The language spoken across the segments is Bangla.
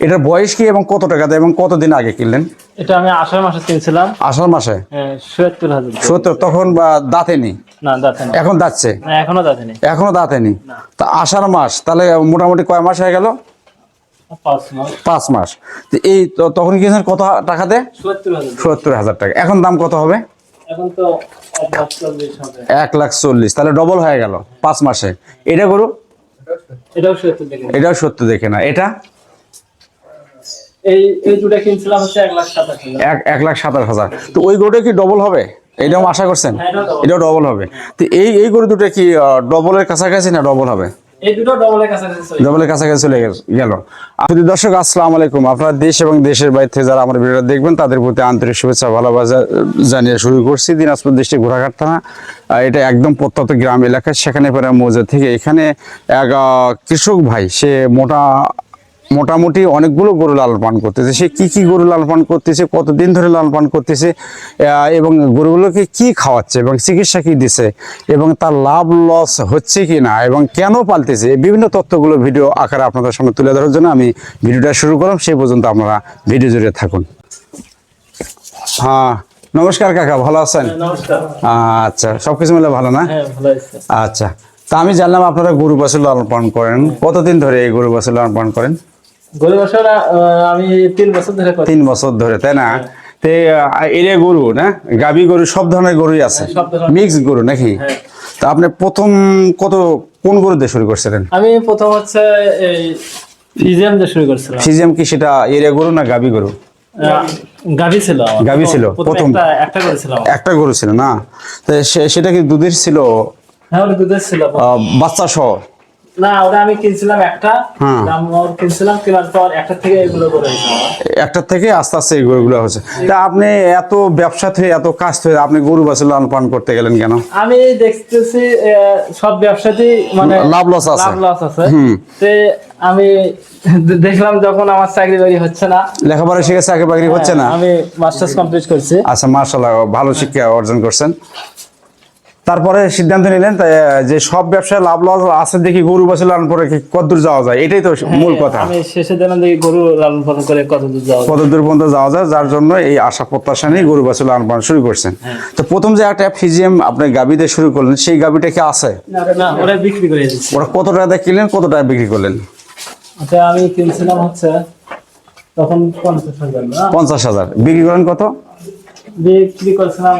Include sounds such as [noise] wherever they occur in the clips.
এটার বয়স কি এবং কত টাকা দেয় এবং কতদিন আগে কিনলেন? এটা আমি আষাঢ় মাসে কিনছিলাম। আষাঢ় মাসে? হ্যাঁ, সত্তর হাজার সত্তর তখন বা দাঁতেনি না দাঁতে এখন দাঁতছে? এখনও দাঁতে নেই। এখনও দাঁতেনি তা আষাঢ় মাস তাহলে মোটামুটি কয় মাস হয়ে গেল? পাঁচ মাস। তো এই তো- তখন কিনেছেন? কত টাকা দেয়? সত্তর হাজার। টাকা। এখন দাম কত হবে? এক লাখ চল্লিশ তাহলে ডবল হয়ে গেল পাঁচ মাসে। এটা গরু? এটাও সত্তর এটাও সত্য দেখে না। এটা? এই এই দুটা কিনছিলাম হচ্ছে এক লাখ সাতাশ হাজার। এক এক লাখ সাতাশ হাজার। তো ওই গরুটা কি ডবল হবে? এটাও আশা করছেন? হ্যাঁ, এটাও ডবল হবে। তো এই এই গরু দুটো কি ডবলের কাছাকাছি না ডবল হবে? ডবলের কাছাকাছি চলে গেল। দর্শক আসসালামু আলাইকুম। আপনারা দেশ এবং দেশের বাইরে থেকে যারা আমার ভিডিওটা দেখবেন তাদের প্রতি আন্তরিক শুভেচ্ছা ভালোবাসা জানিয়ে শুরু করছি। দিনাজপুর ডিস্ট্রিক্ট ঘোড়াঘাট থানা। এটা একদম প্রত্যন্ত গ্রাম এলাকা। সেখানে পরে মৌজা থেকে এখানে এক কৃষক ভাই সে মোটা মোটামুটি অনেকগুলো গরু লালন পালন করতেছে। সে কি কি গরু লালন পালন করতেছে কতদিন ধরে লালন পালন করতেছে এবং গরুগুলোকে কি খাওয়াচ্ছে এবং চিকিৎসা কি দিছে এবং তার লাভ লস হচ্ছে কি না এবং কেন পালতেছে বিভিন্ন তথ্যগুলো ভিডিও আকারে আপনাদের সামনে তুলে ধরার জন্য আমি ভিডিওটা শুরু করলাম। সেই পর্যন্ত আপনারা ভিডিও জুড়ে থাকুন। হ্যাঁ নমস্কার কাকা ভালো আছেন? আচ্ছা সব কিছু মিলে ভালো না? হ্যাঁ আচ্ছা তা আমি জানলাম আপনারা গরু বাছুর লালন পালন করেন। কতদিন ধরে এই গরু বাছুর লালন পালন করেন? গরু বছর আমি তিন বছর ধরে তিন বছর ধরে তাই না? তে এরিয়া গরু না? গাবি গরু সব ধরনের গরুই আছে। সব মিক্স গরু নাকি? হ্যাঁ। তা আপনি প্রথম কত কোন গরু দিয়ে শুরু করছিলেন? আমি প্রথম হচ্ছে এই ফিজিয়াম দিয়ে শুরু করছিলাম। সিজিএম কি সেটা এরিয়া গরু না গাবি গরু? গাভী ছিল। গাভী ছিল, প্রথম। একটা একটা করেছিলাম একটা গরু ছিল না? সে- সেটা কি দুধের ছিল? হ্যাঁ দুধের ছিল। বাচ্চা সহ? না ওটা আমি কিনছিলাম একটা। হ্যাঁ। দাম কিনছিলাম কেনার পর একটা থেকে এগুলো করে একটা থেকে আস্তে আস্তে এই হচ্ছে তা আপনি এত ব্যবসা থেকে এত কাজ থেকে আপনি গরু লালন পালন করতে গেলেন কেন? আমি দেখতেছি সব ব্যবসাতেই মানে লাভ loss আছে। লাভ লস আছে। তে আমি [laughs] দেখলাম যখন আমার চাকরি বাকরি হচ্ছে না। লেখাপড়া শিখে চাকরি বাকরি হচ্ছে না? আমি মাস্টার্স কমপ্লিট করছি। আচ্ছা মার্শাল্লাহ ভালো শিক্ষা অর্জন করছেন। তারপরে সিদ্ধান্ত নিলেন যে সব ব্যবসায় লাভ লস আছে দেখি গরু বাছুর লালন করে কতদূর যাওয়া যায়? এটাই তো মূল কথা। আমি শেষে দিলাম দেখি গরু লালন পালন করে কত দূর যাওয়া কতদূর পর্যন্ত যাওয়া যায় যার জন্য এই আশা প্রত্যাশা নিয়ে গরু বাছুর লালন পালন শুরু করছেন। হ্যাঁ। তো প্রথম যে একটা ফিজিএম আপনি গাবিতে শুরু করলেন সেই গাবিটা কি আছে? না ওরা বিক্রি করে ওরা কত টাকা দিয়ে কিনলেন কত টাকা বিক্রি করলেন? আচ্ছা আমি কিনছিলাম হচ্ছে তখন পঞ্চাশ হাজার পঞ্চাশ হাজার। বিক্রি করেন কত? বিক্রি করছিলাম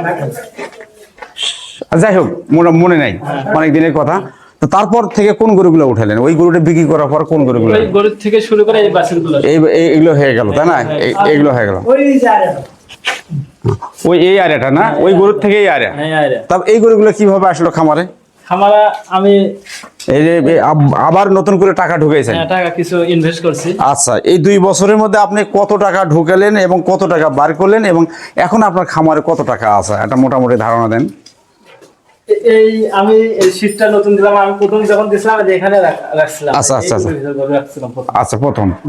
যাই হোক মনে মনে নাই অনেক দিনের কথা। তো তারপর থেকে কোন গরুগুলো উঠালেন? ওই গরুটা বিক্রি করার পর কোন গরুগুলো? ওই গরুর থেকে শুরু করে এই বাছুর এই এই- এগুলো হয়ে গেল তাই না? এইগুলো হয়ে গেল। ওই এই আরেটা না? ওই গরুর থেকে এই আরে হ্যাঁ এই গরুগুলো কীভাবে আসলো খামারে? খামারা আমি এই যে আব- আবার নতুন করে টাকা ঢুকেছেন হ্যাঁ, টাকা কিছু ইনভেস্ট করছি। আচ্ছা এই দুই বছরের মধ্যে আপনি কত টাকা ঢুকালেন এবং কত টাকা বার করলেন এবং এখন আপনার খামারে কত টাকা আছে? একটা মোটামুটি ধারণা দেন। এই আমি এই শীটটা নতুন দিলাম আমি প্রথম যখন দিছিলাম এখানে রাখছিলাম। আচ্ছা, আচ্ছা, আচ্ছা। রাখছিলাম প্রথম। আচ্ছা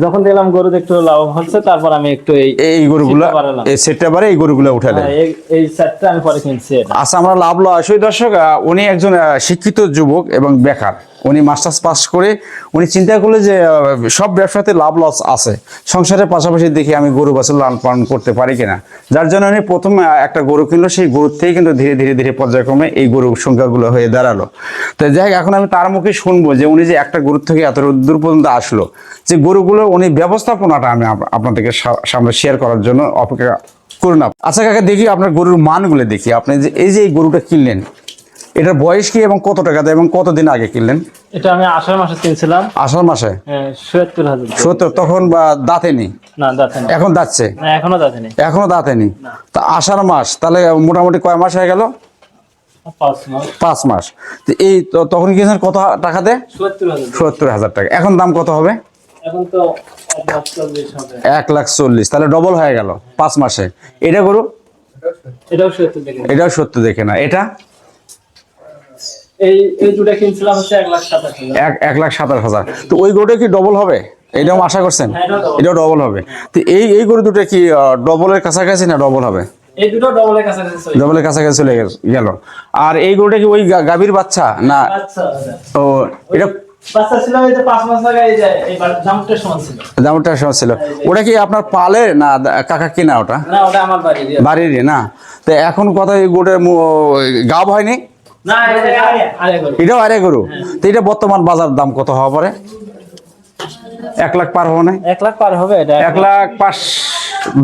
যখন দেখলাম গরু একটু লাভ হচ্ছে তারপর আমি একটু এই এই গরুগুলো এই সেটটা বারে এই গরুগুলো উঠালেন। হ্যাঁ, এই- এই চারটা আমি পরে কিনছি আচ্ছা আমরা লাভ লসই দর্শক উনি একজন শিক্ষিত যুবক এবং বেকার। উনি মাস্টার্স পাস করে উনি চিন্তা করলে যে সব ব্যবসাতে লাভ লস আছে। সংসারের পাশাপাশি দেখি আমি গরু বাছুর লালন পালন করতে পারি কিনা। যার জন্য উনি প্রথম একটা গরু কিনলো সেই গরুর থেকে কিন্তু ধীরে ধীরে ধীরে পর্যায়ক্রমে এই গরুর সংখ্যাগুলো হয়ে দাঁড়াল। তো যাই হোক, এখন আমি তার মুখে শুনব যে উনি যে একটা গরুর থেকে এত দূর পর্যন্ত আসলো যে গরুগুলো উনি ব্যবস্থাপনাটা আমি আপনাদেরকে সামনে শেয়ার করার জন্য অপেক্ষা করুন আচ্ছা কাকা দেখি আপনার গরুর মানগুলো দেখি। আপনি যে এই যে এই গরুটা কিনলেন এটার বয়স কি এবং কত টাকা দেয় এবং কতদিন আগে কিনলেন? এটা আমি আষাঢ় মাসে কিনছিলাম। আষাঢ় মাসে? হ্যাঁ, সত্তর হাজার দিয়ে। সত্তর তখন বা দাঁতেনি? না দাঁতে এখন দাঁতছে? না এখনও দাঁতে নেই এখনও দাঁতেনি? তা আষাঢ় মাস তাহলে মোটামুটি কয় মাস হয়ে গেল? পাঁচ মাস। পাঁচ মাস। তো এই তো- তখন কিনেছেন কত টাকা দেয়? সত্তর হাজার টাকা। এখন দাম কত হবে? এখন তো এক লাখ চল্লিশ তাহলে ডবল হয়ে গেল পাঁচ মাসে। এটা গরু? এটাও সত্তর দেখে এটাও সত্য দেখে না। এটা? এই এই দুটা কিনছিলাম হচ্ছে এক লাখ সাতাশ হাজার। লাখ হাজার। তো ওই গরুটা কি ডবল হবে? এটাও আশা করছেন? হ্যাঁ, এটাও ডবল হবে। তো এই এই গরু দুটো কি ডবলের কাছাকাছি না ডবল হবে? এই দুটো ডবলের কাছাকাছি চলে ডবলের কাছাকাছি চলে গেল আর এই গরুটা কি ওই গাভীর বাচ্চা না। ও এটা বাচ্চা ছিল এই যে পাঁচ মাস আগে এই যে এই জামটার সমান ছিল। দামটা সময় ছিল। ওটা কি আপনার পালে না কাকা কিনা ওটা? না ওটা আমার বাড়ি দিয়ে না? তো এখন কথা এই গোটের গাব হয়নি? এটাও আরে গরু। তো এটা বর্তমান বাজার দাম কত হওয়া পরে? এক লাখ পার হবে না এক লাখ পার হবে এক লাখ পাঁচ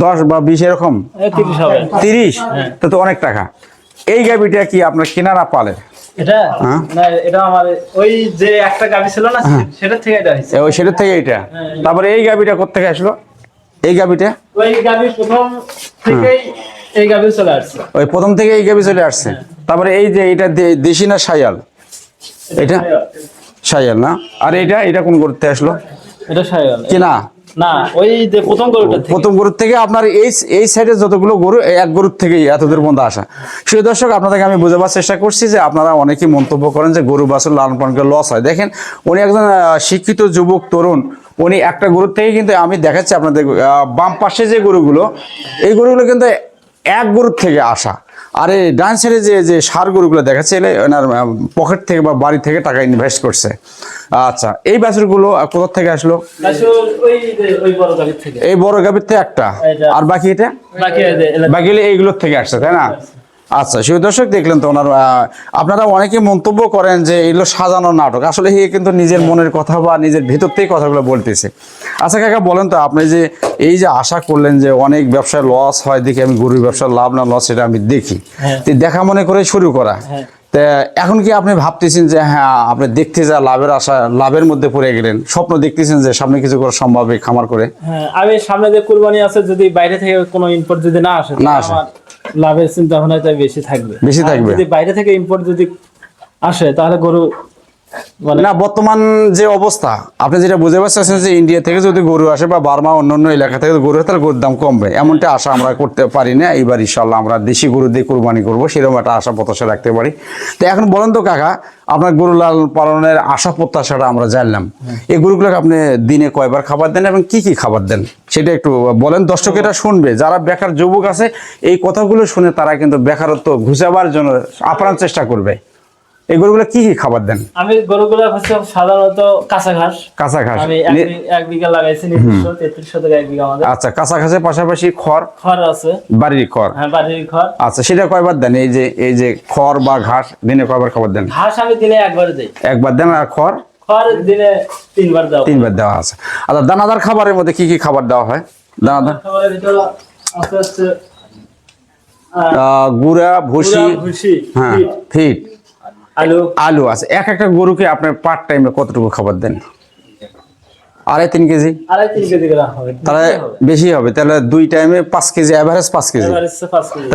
দশ বা বিশ এরকম? তিরিশ হবে। তিরিশ? তো তো অনেক টাকা। এই গাবিটা কি আপনার কিনা না পালে এটা? হ্যাঁ। না এটা আমার ওই যে একটা গাবি ছিল না সেটা থেকে এটা ওই তারপরে এই গাবিটা আসলো? এই গাবিটা ওই গাবি প্রথম থেকেই এই গাবি চলে আসছে। ওই প্রথম থেকে এই গাবি চলে আসছে? তারপরে এই যে এটা দেশি না সায়াল এটা সায়াল না? আর এটা এটা কোন করতে আসলো? এটা সাইওয়াল কিনা না? ওই যে প্রথম গরুটা প্রথম গরুর থেকে আপনার এই এই সাইডে যতগুলো গরু এক গরুর থেকেই এতদূর পর্যন্ত আসা। সেই দর্শক আপনাদেরকে আমি বোঝাবার চেষ্টা করছি যে আপনারা অনেকেই মন্তব্য করেন যে গরু বাছুর লালন পালন করে লস হয়। দেখেন উনি একজন শিক্ষিত যুবক তরুণ। উনি একটা গরুর থেকে কিন্তু আমি দেখাচ্ছি আপনাদের বাম পাশে যে গরুগুলো এই গরুগুলো কিন্তু এক গরুর থেকে আসা। আর এই ডান সাইডে যে যে সার গরুগুলো দেখাচ্ছে এলে ওনার পকেট থেকে বা বাড়ি থেকে টাকা ইনভেস্ট করছে। আচ্ছা এই বাছুরগুলো কোথা থেকে আসলো? এই বড় গাভীর থেকে একটা? আর বাকি এটা? বাকি হলে এইগুলোর থেকে আসছে তাই না? আচ্ছা সেই দর্শক দেখলেন তো ওনার আপনারা অনেকে মন্তব্য করেন যে এগুলো সাজানো নাটক আসলে হে কিন্তু নিজের মনের কথা বা নিজের ভিতর থেকে কথাগুলো বলতেছে আচ্ছা কাকা বলেন তো আপনি যে এই যে আশা করলেন যে অনেক ব্যবসায় লস হয় দেখি আমি গরুর ব্যবসার লাভ না লস এটা আমি দেখি হ্যাঁ। দেখা মনে করে শুরু করা হ্যাঁ। তা এখন কি আপনি ভাবতেছেন যে হ্যাঁ আপনি দেখতে যা লাভের আশা লাভের মধ্যে পড়ে গেলেন স্বপ্ন দেখতেছেন যে সামনে কিছু করা সম্ভব খামার করে হ্যাঁ আমি সামনে যে কুরবানি আছে যদি বাইরে থেকে কোনো ইম্পোর্ট যদি না আসে না আসে। লাভের চিন্তা ভাবনা বেশি থাকবে বেশি থাকবে। যদি বাইরে থেকে ইম্পোর্ট যদি আসে তাহলে গরু না বর্তমান যে অবস্থা আপনি যেটা বুঝতে পারছেন যে ইন্ডিয়া থেকে যদি গরু আসে বা বার্মা অন্যান্য এলাকা থেকে গরু আসে তাহলে গরুর দাম কমবে। এমনটা আশা আমরা করতে পারি না। এইবার ইনশাল্লাহ আমরা দেশি গরু দিয়ে কোরবানি করব সেরকম একটা আশা প্রত্যাশা রাখতে পারি। তো এখন বলেন তো কাকা আপনার গরু লাল পালনের আশা প্রত্যাশাটা আমরা জানলাম। এই গরুগুলোকে আপনি দিনে কয়বার খাবার দেন এবং কি কি খাবার দেন? সেটা একটু বলেন। দর্শকেরা শুনবে যারা বেকার যুবক আছে এই কথাগুলো শুনে তারা কিন্তু বেকারত্ব ঘুষাবার জন্য আপ্রাণ চেষ্টা করবে। এই গরুগুলো কি কি খাবার দেন? আমি গরুগুলো হচ্ছে সাধারণত কাঁচা ঘাস। কাঁচা ঘাস। আমি এক বিঘা লাগাইছি নির্দিষ্ট তেত্রিশ শতক এক বিঘা আমাদের। আচ্ছা কাঁচা ঘাসের পাশাপাশি খড়? খড় আছে। বাড়ির খড়। হ্যাঁ বাড়ির খড়। আচ্ছা সেটা কয়বার দেন? এই যে এই যে খড় বা ঘাস দিনে কয়বার খাবার দেন? ঘাস আমি দিনে একবার দিই। একবার দেন আর খড়? খড় দিনে তিনবার দেওয়া তিনবার দেওয়া আছে। আচ্ছা দানাদার খাবারের মধ্যে কি কি খাবার দেওয়া হয়? দানাদার? খাবারের ভিতরে আস্তে আস্তে আহ, ভুসি। ভুসি হ্যাঁ ফিট। আলু? আলু আছে। এক একটা গরুকে আপনার পার্ট টাইমে কতটুকু খাবার দেন? আড়াই তিন কেজি। আড়াই তিন কেজি হবে। তাহলে বেশি হবে। তাহলে দুই টাইমে পাঁচ কেজি অ্যাভারেজ পাঁচ কেজি।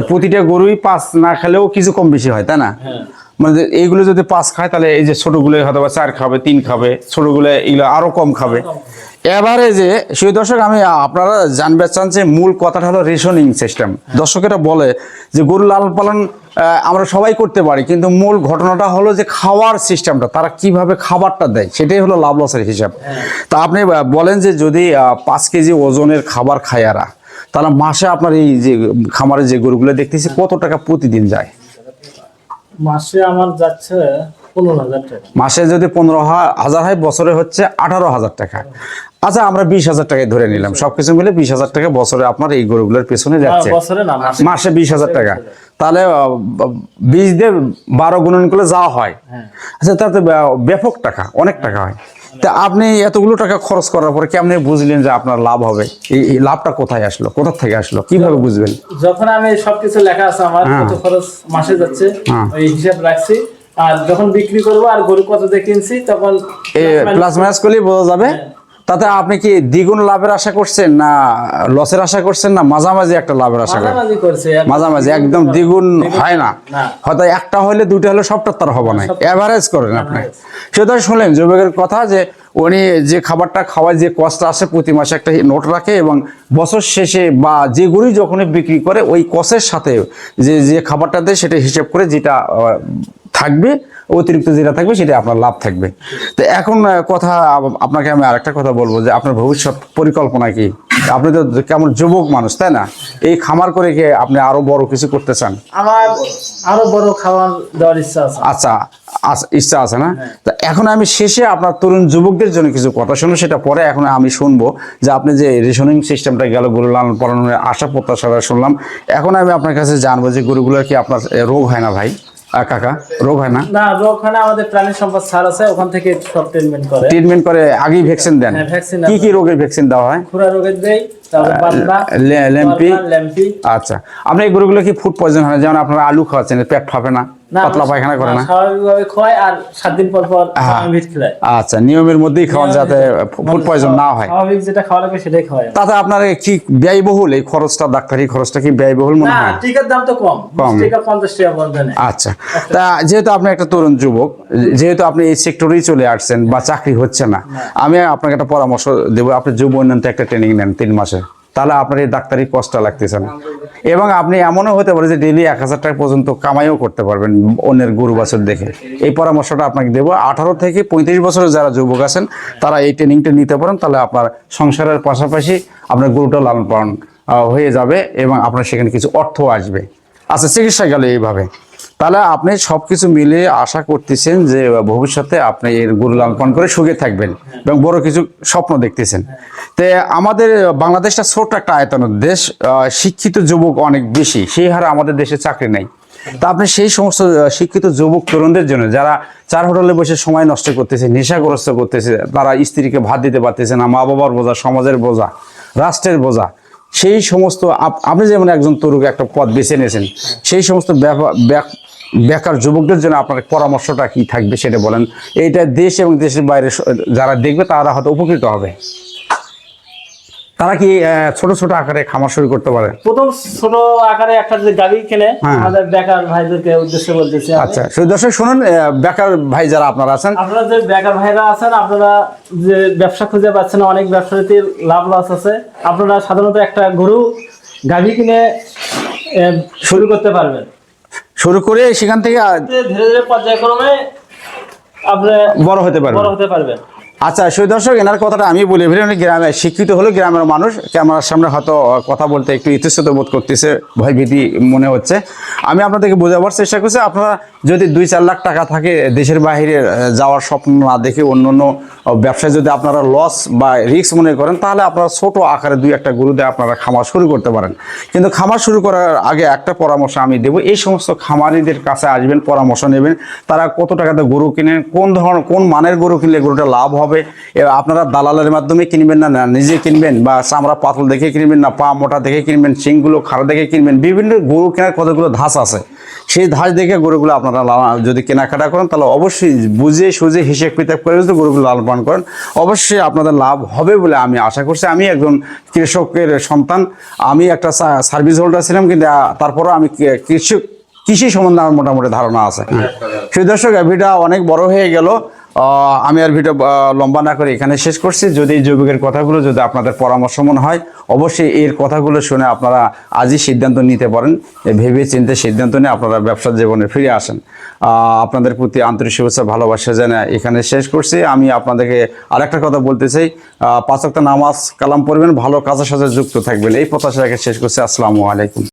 প্রতিটা গরুই পাঁচ না খেলেও কিছু কম বেশি হয় তাই না? হ্যাঁ। মানে এইগুলো যদি পাঁচ খায়, তাহলে এই যে ছোটগুলো হয়তো বা চার খাবে, তিন খাবে, ছোটগুলো এগুলো আরও কম খাবে। এবারে যে সেই দর্শক, আমি আপনারা জানবে চান যে মূল কথাটা হলো রেশনিং সিস্টেম দর্শকেরা বলে যে গরু লালন পালন আমরা সবাই করতে পারি, কিন্তু মূল ঘটনাটা হলো যে খাওয়ার সিস্টেমটা তারা কীভাবে খাবারটা দেয়, সেটাই হলো লাভ লসের হিসাব। তা আপনি বলেন যে যদি পাঁচ কেজি ওজনের খাবার খায় এরা, তাহলে মাসে আপনার এই যে খামারে যে গরুগুলো দেখতেছি, কত টাকা প্রতিদিন যায়? মাসে আমার যাচ্ছে পনেরো হাজার টাকা। মাসে যদি পনেরো হাজার হয় বছরে হচ্ছে আঠারো হাজার টাকা। আচ্ছা আমরা বিশ হাজার টাকায় ধরে নিলাম। সবকিছু মিলে বিশ হাজার টাকা বছরে আপনার এই গরুগুলোর পেছনে যাচ্ছে। মাসে। বিশ হাজার টাকা। তাহলে বিশ দিয়ে বারো গুণন করলে যাওয়া হয়। হ্যাঁ। আচ্ছা তাতে ব্যাপক টাকা অনেক টাকা হয়। তা আপনি এতগুলো টাকা খরচ করার পরে কেমনি বুঝলেন যে আপনার লাভ হবে? এই লাভটা কোথায় আসলো? কোথা থেকে আসলো? কীভাবে বুঝবেন? যখন আমি সবকিছু লেখা আছে আমার হ্যাঁ। কত খরচ মাসে যাচ্ছে হ্যাঁ। ওই হিসাব রাখছি। আর যখন বিক্রি করব আর গরু কত দিয়ে কিনছি তখন প্লাস মাইনাস করলেই বোঝা যাবে। তাতে আপনি কি দ্বিগুণ লাভের আশা করছেন না লসের আশা করছেন না মাঝামাঝি একটা লাভের আশা করছেন মাঝামাঝি একদম দ্বিগুণ হয় না। হয়তো একটা হলে দুইটা হলে সবটা তার হবে না। এভারেজ করেন আপনি। সেটা শুনলেন যুবকের কথা যে উনি যে খাবারটা খাওয়ায় যে কষ্ট আসে প্রতি মাসে একটা নোট রাখে এবং বছর শেষে বা যে গরু যখনই বিক্রি করে ওই কষের সাথে যে যে খাবারটা দেয় সেটা হিসেব করে যেটা থাকবে অতিরিক্ত যেটা থাকবে সেটা আপনার লাভ থাকবে। তো এখন কথা আপনাকে আমি আরেকটা কথা বলব যে আপনার ভবিষ্যৎ পরিকল্পনা কি? আপনি তো কেমন যুবক মানুষ তাই না? এই খামার করে কি আপনি আরও বড় কিছু করতে চান? আমার আরও বড় খাবার দেওয়ার ইচ্ছা আছে। আচ্ছা ইচ্ছা আছে না? তা এখন আমি শেষে আপনার তরুণ যুবকদের জন্য কিছু কথা শুনব সেটা পরে এখন আমি শুনব যে আপনি যে রেশনিং সিস্টেমটা গেল গরু লালন পালনের আশা প্রত্যাশাটা শুনলাম। এখন আমি আপনার কাছে জানব যে গরুগুলোর কি আপনার রোগ হয় না ভাই? কাকা রোগ হয় না? না ওখানে আমাদের প্রাণী সম্পদ স্যার আছে ওখান থেকে সব ট্রিটমেন্ট করে। ট্রিটমেন্ট করে আগেই ভ্যাকসিন দেন? হ্যাঁ, কি কি রোগের ভ্যাকসিন দেওয়া হয়? খুরা রোগের দেই ল্যাম্পি আচ্ছা। আপনি এই গরুগুলো কি ফুড পয়জন হয় যেমন আপনার আলু খাওয়াচ্ছেন পেট ফাঁপে না না? পাতলা পায়খানা করে না? স্বাভাবিকভাবে খাওয়ায় আর সাত দিন পর পর। ভিট খেলায়। আচ্ছা নিয়মের মধ্যেই খাওয়ান যাতে ফুড পয়জন না হয়। স্বাভাবিক যেটা খাওয়া লাগবে সেটাই খাওয়ায় তাতে আপনার কি ব্যয়বহুল? এই খরচটা ডাক্তারি খরচটা কি ব্যয়বহুল মনে না টিকার দাম তো কম। কম। টিকা পঞ্চাশ টাকা পর্যন্ত আচ্ছা। তা যেহেতু আপনি একটা তরুণ যুবক যেহেতু আপনি এই সেক্টরেই চলে আসছেন বা চাকরি হচ্ছে না আমি আপনাকে একটা পরামর্শ দেবো। আপনি যুব উন্নয়ন একটা ট্রেনিং নেন তিন মাসে তাহলে আপনার এই ডাক্তারি কষ্টটা লাগতেছে না। এবং আপনি এমনও হতে পারে যে ডেলি এক হাজার টাকা পর্যন্ত কামাইও করতে পারবেন অন্যের গরু বাছর দেখে। এই পরামর্শটা আপনাকে দেবো। আঠারো থেকে পঁয়ত্রিশ বছরের যারা যুবক আছেন, তারা এই ট্রেনিংটা নিতে পারেন, তাহলে আপনার সংসারের পাশাপাশি আপনার গরুটা লালন পালন হয়ে যাবে এবং আপনার সেখানে কিছু অর্থ আসবে। আচ্ছা চিকিৎসা গেল এইভাবে। তাহলে আপনি সবকিছু মিলে আশা করতেছেন যে ভবিষ্যতে আপনি এর গরু লালন করে সুখে থাকবেন এবং বড় কিছু স্বপ্ন দেখতেছেন। তো আমাদের বাংলাদেশটা ছোট একটা আয়তনের দেশ শিক্ষিত যুবক অনেক বেশি, সেই হারে আমাদের দেশে চাকরি নেই। তা আপনি সেই সমস্ত শিক্ষিত যুবক তরুণদের জন্য যারা চার হোটেলে বসে সময় নষ্ট করতেছে, নেশাগ্রস্ত করতেছে, তারা স্ত্রীকে ভাত দিতে পারতেছে না মা বাবার বোঝা, সমাজের বোঝা, রাষ্ট্রের বোঝা, সেই সমস্ত আপ- আপনি যেমন একজন তরুক একটা পথ বেছে নিয়েছেন, সেই সমস্ত বেকার যুবকদের জন্য আপনার পরামর্শটা কি থাকবে সেটা বলেন। এইটা দেশ এবং দেশের বাইরে যারা দেখবে তারা হয়তো উপকৃত হবে। তারা কি ছোট ছোট আকারে খামার শুরু করতে পারে? প্রথম ছোট আকারে একটা যে গাড়ি কেনে হ্যাঁ। আমাদের বেকার ভাইদেরকে উদ্দেশ্যে বলতেছি আচ্ছা সেই দর্শক শুনুন বেকার ভাই যারা আপনারা আছেন। আপনারা যে বেকার ভাইরা আছেন আপনারা যে ব্যবসা খুঁজে পাচ্ছেন অনেক ব্যবসায়ীর লাভ লস আছে। আপনারা সাধারণত একটা গরু গাড়ি কিনে শুরু করতে পারবেন। শুরু করে সেখান থেকে ধীরে ধীরে পর্যায়ক্রমে আপনি বড় হতে পারবে বড় হতে পারবেন। আচ্ছা সেই দর্শক এনার কথাটা আমি বলি ভিড় অনেক গ্রামে শিক্ষিত হলো গ্রামের মানুষ। ক্যামেরার সামনে হয়তো কথা বলতে একটু ইতস্তত বোধ করতেছে ভয় ভীতি মনে হচ্ছে। আমি আপনাদেরকে বোঝাবার চেষ্টা করছি আপনারা যদি দুই চার লাখ টাকা থাকে দেশের আহ, যাওয়ার স্বপ্ন না দেখে অন্য অন্য ব্যবসায় যদি আপনারা লস বা রিস্ক মনে করেন তাহলে আপনারা ছোট আকারে দুই একটা গরু দিয়ে আপনারা খামার শুরু করতে পারেন। কিন্তু খামার শুরু করার আগে একটা পরামর্শ আমি দেবো এই সমস্ত খামারিদের কাছে আসবেন পরামর্শ নেবেন তারা কত টাকাতে গরু কিনেন কোন ধরনের কোন মানের গরু কিনলে গরুটা লাভ হবে আপনারা দালালের মাধ্যমে কিনবেন না না নিজে কিনবেন বা চামড়া পাতল দেখে কিনবেন না পা মোটা দেখে কিনবেন শিংগুলো খাড়া দেখে কিনবেন বিভিন্ন গরু কেনার কতগুলো ধাস আছে। সেই ধাস দেখে গরুগুলো আপনারা লালন- যদি কেনাকাটা করেন তাহলে অবশ্যই বুঝে সুঝে হিসেব কিতাব করে যদি গরুগুলো লালন পালন করেন। অবশ্যই আপনাদের লাভ হবে বলে আমি আশা করছি। আমি একজন কৃষকের সন্তান। আমি একটা সার্ভিস হোল্ডার ছিলাম কিন্তু তারপরও আমি কৃষক কৃষি সম্বন্ধে আমার মোটামুটি ধারণা আছে। সেই দর্শক ভিডিও অনেক বড় হয়ে গেল। আমি আর ভিডিও লম্বা না করে এখানে শেষ করছি। যদি এই যুবকের কথাগুলো যদি আপনাদের পরামর্শ মনে হয়, অবশ্যই এর কথাগুলো শুনে আপনারা আজই সিদ্ধান্ত নিতে পারেন। ভেবে চিন্তে সিদ্ধান্ত নিয়ে আপনারা ব্যবসার জীবনে ফিরে আসেন। আপনাদের প্রতি আন্তরিক শুভেচ্ছা, ভালোবাসা জানা এখানে শেষ করছি। আমি আপনাদেরকে আরেকটা কথা বলতে চাই। পাঁচ ওয়াক্ত নামাজ কালাম পড়বেন, ভালো কাজের সাথে যুক্ত থাকবেন। এই প্রত্যাশা রেখে শেষ করছি। আসসালামু আলাইকুম।